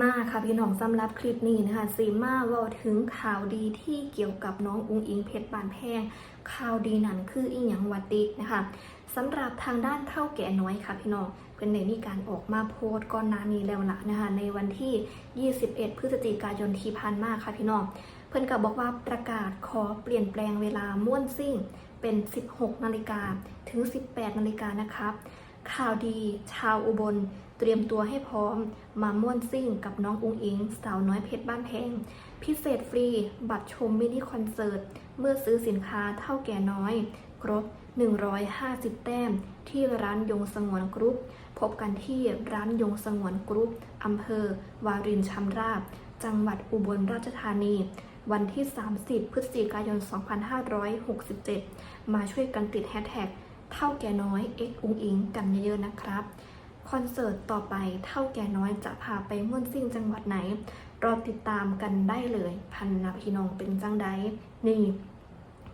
มาค่ะพี่น้องสำหรับคลิปนี้นะคะซีมาเว่าถึงข่าวดีที่เกี่ยวกับน้องอุงอิงเพชรบานแพงข่าวดีนั่นคืออีหยังวัดติกนะคะสำหรับทางด้านเท่าแก่น้อยค่ะพี่น้องเป็นในมีการออกมาโพสต์ก่อนหน้านี้แล้วล่ะนะคะในวันที่ 21 พฤศจิกายนที่ผ่านมาค่ะพี่น้องเพิ่อนก็บอกว่าประกาศขอเปลี่ยนแปลงเวลาม่วนซิ่งเป็น 16 นาฬิกาถึง 18 นาฬิกานะครับข่าวดีชาวอุบล เตรียมตัวให้พร้อมมาม่วนซิ่งกับน้องอุงอิง สาวน้อยเพชรบ้านแพง พิเศษฟรี บัตรชมมินิคอนเสิร์ต เมื่อซื้อสินค้าเท่าแก่น้อย ครบ 150 แต้ม ที่ร้านยงสงวนกรุ๊ป พบกันที่ร้านยงสงวนกรุ๊ปอำเภอ วารินชำราบ จังหวัดอุบลราชธานี วันที่ 30 พฤศจิกายน 2567 มาช่วยกันติดแฮชแท็กเท่าแก่น้อย X อุงอิงกันเยอะๆนะครับ คอนเสิร์ตต่อไปเท่าแก่น้อยจะพาไปม่วนซิ่งจังหวัดไหน รอติดตามกันได้เลย พันนาพี่น้องเป็นจังไดนี่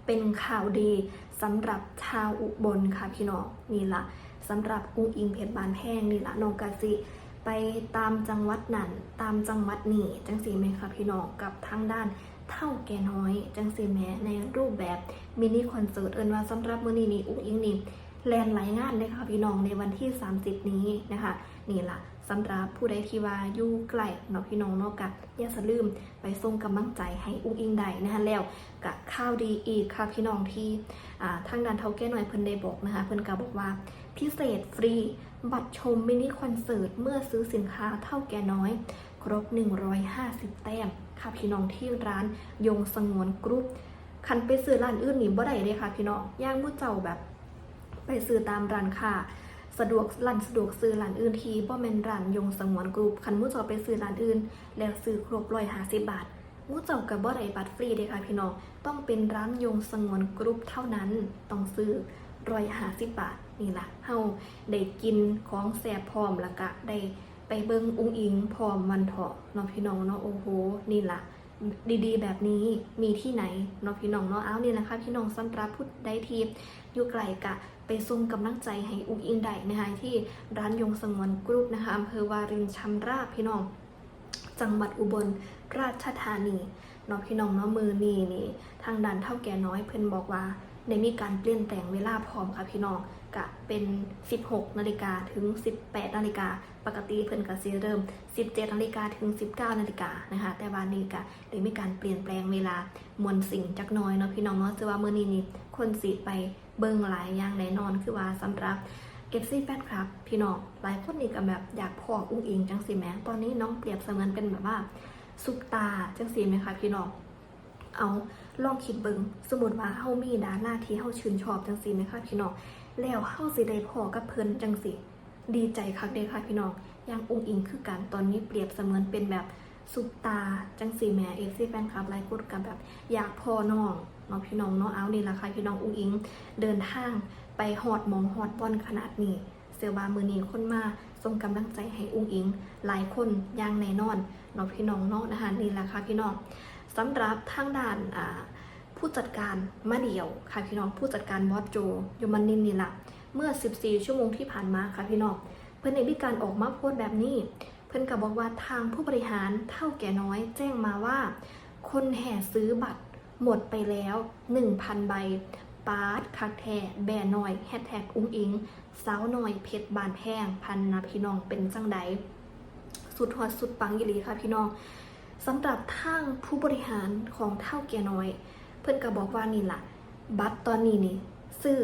เป็นข่าวดีสำหรับชาวอุบลค่ะพี่น้องนี่ละสำหรับกุ้งอิงเพชรบานแพงนี่ละน้องกาสิไปตามจังหวัดนั่นตามจังหวัดนี่จังสีไหมคะพี่น้องกับทางด้านเท่าแก่น้อย จังสีแม้ในรูปแบบมินิคอนเสิร์ตเอินว่าสำหรับมือนี้นี่อุ้งอิงนี่ แลนหลายงานเลยค่ะพี่น้องในวันที่ 30 นี้นะคะ นี่ละสำหรับผู้ใดที่ว่าอยู่ไกลเนาะพี่น้องเนาะกะอย่าสลืมไปส่งกำลังใจให้อุ้งอิงได้นะคะแล้วกะข้าวดีอีกค่ะพี่น้องที่ทางด้านเท่าแก่น้อยเพิ่นได้บอกนะคะเพิ่นก็บอกว่าพิเศษฟรี บัตรชมมินิคอนเสิร์ตเมื่อซื้อสินค้าเท่าแก่น้อย ครบ 150 แต้มค่ะพี่น้องที่ร้านยงสงวนกรุ๊ปคันไปซื้อร้านอื่นนี่บ่ได้เลยค่ะพี่น้องย่างมุ้เจ้าแบบ ไปซื้อตามร้านค้าสะดวกร้านสะดวกซื้อร้านอื่นทีบ่แม่นร้านยงสงวนกรุ๊ปคันมุ้เจ้าไปซื้อร้านอื่น แล้วซื้อครบ150บบาทมุ้เจ้ากับบ่ได้บัตรฟรีเด้ค่ะพี่น้องต้องเป็นร้านยงสงวนกรุ๊ปเท่านั้นต้องซื้อ150บบาทนี่ล่ะเฮาได้กินของแซ่บพร้อมแล้วก็ได้ไปเบิงอุ้งอิงพร้อมวันเถาะเนาะพี่น้องเนาะโอ้โหนี่ละ ดีๆ แบบนี้มีที่ไหนเนาะพี่น้องเนาะเอาเนี่ยนะคะ พี่น้องสำหรับพูดได้ทีอยู่ไกลกะไปส่งกำลังใจให้อุกอิงได้นะคะที่ร้านยงสงวนกรุ๊ปนะคะอำเภอวารินชำราบพี่น้อง จังหวัดอุบลราชธานีเนาะพี่น้องเนาะมือนี่นี่ทางด้านเท่าแก่น้อยเพิ่นบอกว่า ได้มีการเปลี่ยนแปลงเวลาพร้อมค่ะพี่น้องกะเป็น 16 นาฬิกาถึง 18 นาฬิกาปกติเพิ่นก็สิเริ่ม 17 นาฬิกาถึง 19 นาฬิกานะคะ แต่ว่านี่ก็ได้มีการเปลี่ยนแปลงเวลามวลสิ่งจักน้อยเนาะพี่น้องเนาะจะว่ามื้อนี้นี่คนสิไปเบิ่งหลายอย่างแน่นอนคือว่าสำหรับ FC แฟนคลับ พี่น้องหลายคนนี่ก็แบบอยากพออุ้งอิงจังสิแหมตอนนี้น้องเปรียบเสมือนเป็นแบบว่าซุปตาจังสิไหมคะพี่น้อง เอาลองคิดเบิงสมมติว่าเฮามีดาราที่เฮาชื่นชอบจังสิไหมคะพี่น้องแล้วเฮาสิได้พอกับเพิ่นจังสิดีใจคักเด้ค่ะพี่น้องอย่างองค์อิงคือกันตอนนี้เปรียบเสมือนเป็นแบบซุปตาจังสีแม่เอฟซีแฟนคลับหลายคนกับแบบอยากพอน้องเนาะพี่น้องเนาะเอานี่ละค่ะพี่น้ององค์อิง เดินทางไปฮอดมองฮอดบอนขนาดนี้ เสือบามือนี้คนมาส่งกำลังใจให้องค์อิง หลายคนอย่างแน่นอนเนาะพี่น้องเนาะนะคะนี่ละค่ะพี่น้อง สำหรับทางด้านผู้จัดการมาเดียวค่ะพี่น้องผู้จัดการบอสโจยมันนินนี่ละเมื่อ 14 ชั่วโมงที่ผ่านมาค่ะพี่น้องเพื่อนในมีการออกมาโพสต์แบบนี้ เพื่อนกับบอกว่าทางผู้บริหารเท่าแก่น้อย แจ้งมาว่า คนแห่ซื้อบัตรหมดไปแล้ว 1,000 ใบปาร์ตคักแทแบร์น้อยแฮชแท็กอุ้งอิงสาวน้อยเพชรบานแพงพันนะพี่น้องเป็นจังใดสุดฮอดสุดปังยีหลีค่ะพี่น้อง สำหรับทางผู้บริหารของเท่าแก่น้อย เพื่อนก็บอกว่านี่ล่ะ บัตรตอนนี้นี่ซื้อ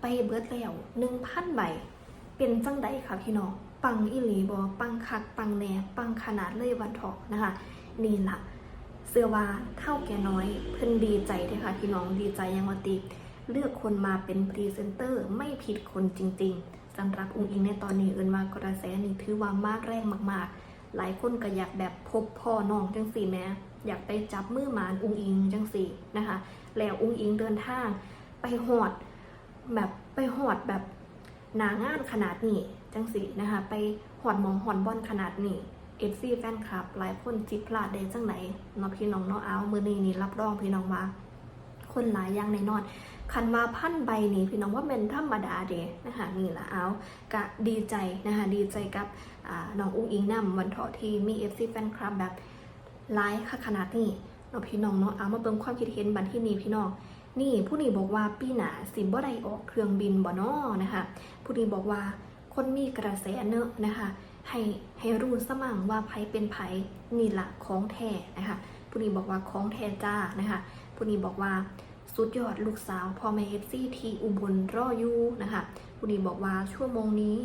ไปเบิดแล้วหนึ่งพันใบ เป็นจังใดค่ะพี่น้อง ปังอีหลีบอปังคัก ปังแหน่ปังขนาดเลยวันทอกนะคะ นี่ล่ะ เสื้อว่าเท่าแก่น้อย เพิ่นดีใจเด้ค่ะพี่น้องดีใจยังว่าติเลือกคนมาเป็นพรีเซนเตอร์ไม่ผิดคนจริง ๆสำหรับองค์อิงในตอนนี้เอินว่ากระแสนี่ถือว่ามากแรงมาก ๆ หลายคนก็อยากแบบพบพ่อน้องจังสี่แม้อยากไปจับมือหมานองค์อิงจังสี่นะคะ แล้วองค์อิงเดินทาง ไปหอดแบบไปหอดแบบหนางานขนาดนี้จังสินะคะ ไปหอดมองหอดบอลขนาดนี้เอฟซีแฟนคลับ หลายคนจิพลาดได้จังไหนเนาะพี่น้องเนาะเอามือนี้นี่รับรองพี่น้องว่าคนหลายอย่างในนอน คันว่าพันใบนี่พี่น้องว่าเป็นธรรมดาเดนะคะนี่ละเอากะดีใจนะคะดีใจกับน้องอุ้งอิงนำวันเถาะที่มี FC แฟนคลับแบบไลค์ค่ะขนาดนี้เนาะพี่น้องเนาะเอามาเบิ่งความคิดเห็นบันที่นี้พี่น้องนี่ผู้นี้บอกว่าปีหนาสิบ่ได้ออกเครื่องบินบ่น้อนะคะผู้นี้บอกว่าคนมีกระแสเนอะนะคะให้ให้รู้สมั่งว่าไผเป็นไผนี่ละของแท้นะคะผู้นี้บอกว่าของแท้จ้านะคะผู้นี้บอกว่า สุดยอดลูกสาวพ่อแม่เอฟซีที่อุบลรออยู่นะคะผู้นี้บอกว่าชั่วโมงนี้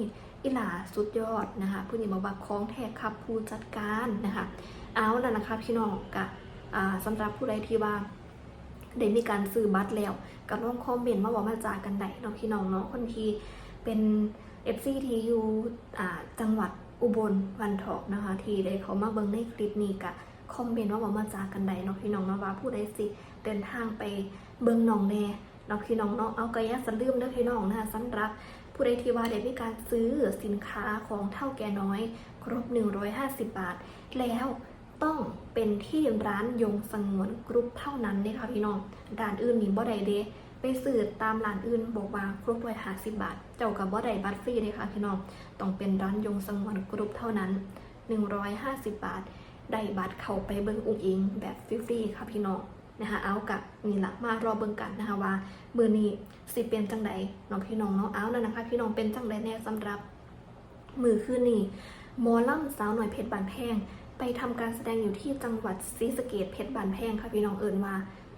อิหลาสุดยอดนะคะผู้นี้บอกว่าของแท้ครับผู้จัดการนะคะเอาแล้วนะคะพี่น้องกะอ่าสำหรับผู้ใดที่ว่าได้มีการซื้อบัตรแล้วก็ลองคอมเมนต์มาบอกมาจากกันได้เนาะพี่น้องเนาะคนที่เป็น FC ที่อยู่จังหวัดอุบลวันทอกนะคะ ที่ได้เขามาเบิ่งในคลิปนี้ก็ คอมเมนต์ว่าบอกมาจากกันได้เนาะพี่น้องเนาะว่าผู้ใดสิเดินทางไปเบิงหนองแน่เนาะพี่น้องเนาะเอากระยะสันลืมเด้อพี่น้องนะคะสำหรับผู้ใดที่ว่าได้มีการซื้อสินค้าของเท่าแก่น้อย ครบ 150 บาท แล้วต้องเป็นที่ร้านยงสงวนกรุ๊ปเท่านั้นเลยค่ะพี่น้องร้านอื่นมีบ่ได้เด้ไปสืบตามร้านอื่นบอกว่าครบร้อยห้าสิบบาท เจ้ากับบ่ได้บัตรฟรีเลยค่ะพี่น้อง ต้องเป็นร้านยงสงวนกรุ๊ปเท่านั้น 150 บาท ได้บัตรเข้าไปเบิ่งอุ้งอิงแบบฟรีๆค่ะพี่น้องนะคะเอากับนี่ละมารอเบิ่งกันนะคะว่ามือนี้สิเป็นจังใดน้องพี่น้องเนาะเอาแล้วนะคะ พี่น้องเป็นจังใดแน่สำหรับ มือคืนนี้หมอล่ำสาวหน่อยเพชรบานแพง ไปทำการแสดงอยู่ที่จังหวัดศรีสะเกดเพชรบานแพงค่ะพี่น้องเอิญว่า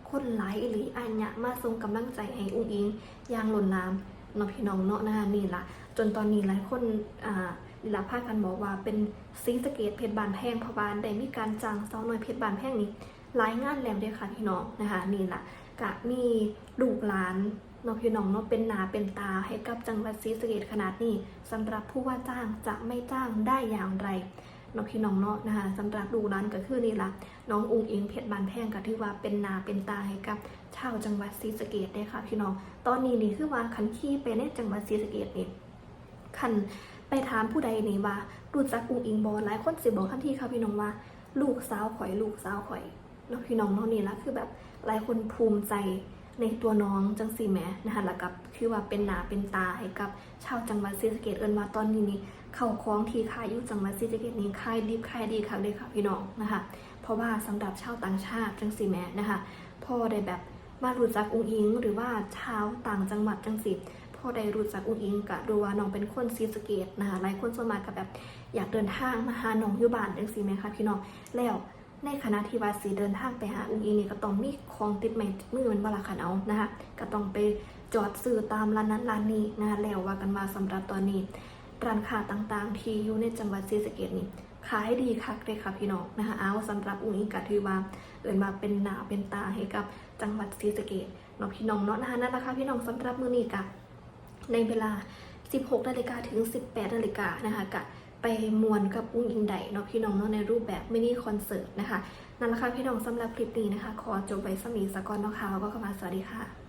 คนหลายอิหลีอัญญะมาส่งกำลังใจให้อุ้งอิงย่างหล่นน้ำเนาะพี่น้องเนาะนะคะนี่ละจนตอนนี้หลายคนอ่า ลีลาพากันบอกว่าเป็นซีสะเกตเพชรบานแพงพราะว่าได้มีการจ้างสาวน้อยเพชรบานแพงนี้หลายงานแล้วเด้อค่ะพี่น้องนะคะนี่แหละกะมีลูกหลานเนาะพี่น้องเนาะเป็นหนาเป็นตาให้กับจังหวัดศรีสะเกดขนาดนี้สำหรับผู้ว่าจ้างจะไม่จ้างได้อย่างไรเนาะพี่น้องเนาะนะคะสำหรับลูกหลานก็คือนี่ละน้องอุงอิงเพชรบานแพงก็ถือว่าเป็นนาเป็นตาให้กับชาวจังหวัดศรีสะเกดได้ค่ะพี่น้องตอนนี้นี่คือว่าคันขี้ไปในจังหวัดศรีสะเกดนี่คัน ไปถามผู้ใดนี่ว่ารู้จักอุงอิงบอหลายคนสิบอกทันทีค่ะพี่น้องว่า ลูกสาวข่อยลูกสาวข่อยเนาะพี่น้องเนาะนี่ละคือแบบหลายคนภูมิใจในตัวน้องจังสีแหมนะคะแล้วกับคือว่าเป็นหนาเป็นตาให้กับชาวจังหวัดศรีสะเกดเอินว่าตอนนี้นี่เข้าคล้องทีค่ายอยู่จังหวัดศรีสะเกดนี้ค่ายดีขายดีค่ะเลยค่ะพี่น้องนะคะ เพราะว่าสำหรับชาวต่างชาติจังสีแม่นะคะพอได้แบบมารู้จักอุ้งอิงหรือว่าชาวต่างจังหวัดจังสิ พอได้รู้จักอุ้งอิงกะรู้ว่าน้องเป็นคนศรีสเกดนะคะหลายคนสวนมากกับแบบอยากเดินทางมาหาน้องอยู่บ้านจังสีแม่คะพี่น้องแล้วในคณะที่ว่าสีเดินทางไปหาอุ้งอิงนี่ก็ต้องมีของติดไม้ติดมือมันบลาขันเอานะคะก็ต้องไปจอดซื้อตามร้านนั้นร้านนี้นะคะแล้วว่ากันมาสำหรับตอนนี้ร้านค้าต่างๆ ที่อยู่ในจังหวัดศรีสเกดนี่ขายดีคักเลยค่ะพี่น้องนะคะเอาสำหรับอุ้งอิงกะถือว่าเอินมาเป็นหนาเป็นตาให้กับจังหวัดศรีสะเกดเนาะพี่น้องเนาะนะคะนั่นแหละค่ะพี่น้องสำหรับมือนี้กะ ในเวลา 16นาฬิกาถึง 18นาฬิกานะคะกับไปมวนกับอุ้งอิงไดเนาะพี่น้องเนาะในรูปแบบมินิคอนเสิร์ตนะคะนั่นแหละค่ะพี่น้องสำหรับคลิปนี้นะคะ ขอจบไว้สมีสกอนเนาะค่ะแล้วก็ข้ามาสวัสดีค่ะ